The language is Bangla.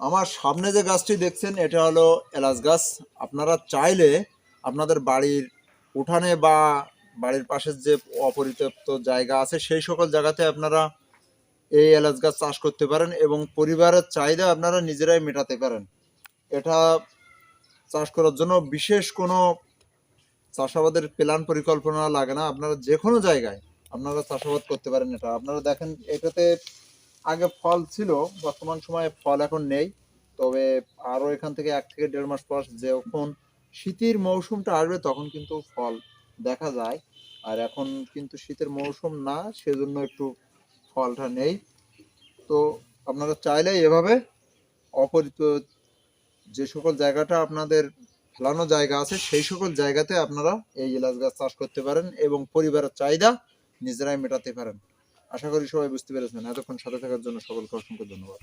আমার সামনে যে গাছটি দেখছেন, এটা হলো এলাচ গাছ। আপনারা চাইলে আপনাদের বাড়ির উঠানে বা বাড়ির পাশের যে অপরিত্যক্ত জায়গা আছে, সেই সকল জায়গাতে আপনারা এই এলাচ গাছ চাষ করতে পারেন এবং পরিবারের চাহিদা আপনারা নিজেরাই মেটাতে পারেন। এটা চাষ করার জন্য বিশেষ কোনো চাষাবাদের প্ল্যান পরিকল্পনা লাগে না। আপনারা যে কোনো জায়গায় আপনারা চাষাবাদ করতে পারেন এটা। আপনারা দেখেন, এটাতে আগে ফল ছিল, বর্তমান সময়ে ফল এখন নেই। তবে আরও এখান থেকে এক থেকে দেড় মাস পর যখন শীতের মৌসুমটা আসবে তখন কিন্তু ফল দেখা যায়। আর এখন কিন্তু শীতের মৌসুম না, সেজন্য একটু ফলটা নেই। তো আপনারা চাইলে এভাবে অপরিত যে সকল জায়গাটা আপনাদের ফেলানো জায়গা আছে, সেই সকল জায়গাতে আপনারা এই এলাচ গাছ চাষ করতে পারেন এবং পরিবারের চাহিদা নিজেরাই মেটাতে পারেন। আশা করি সবাই বুঝতে পেরেছেন। এতক্ষণ সাথে থাকার জন্য সকলকে অসংখ্য ধন্যবাদ।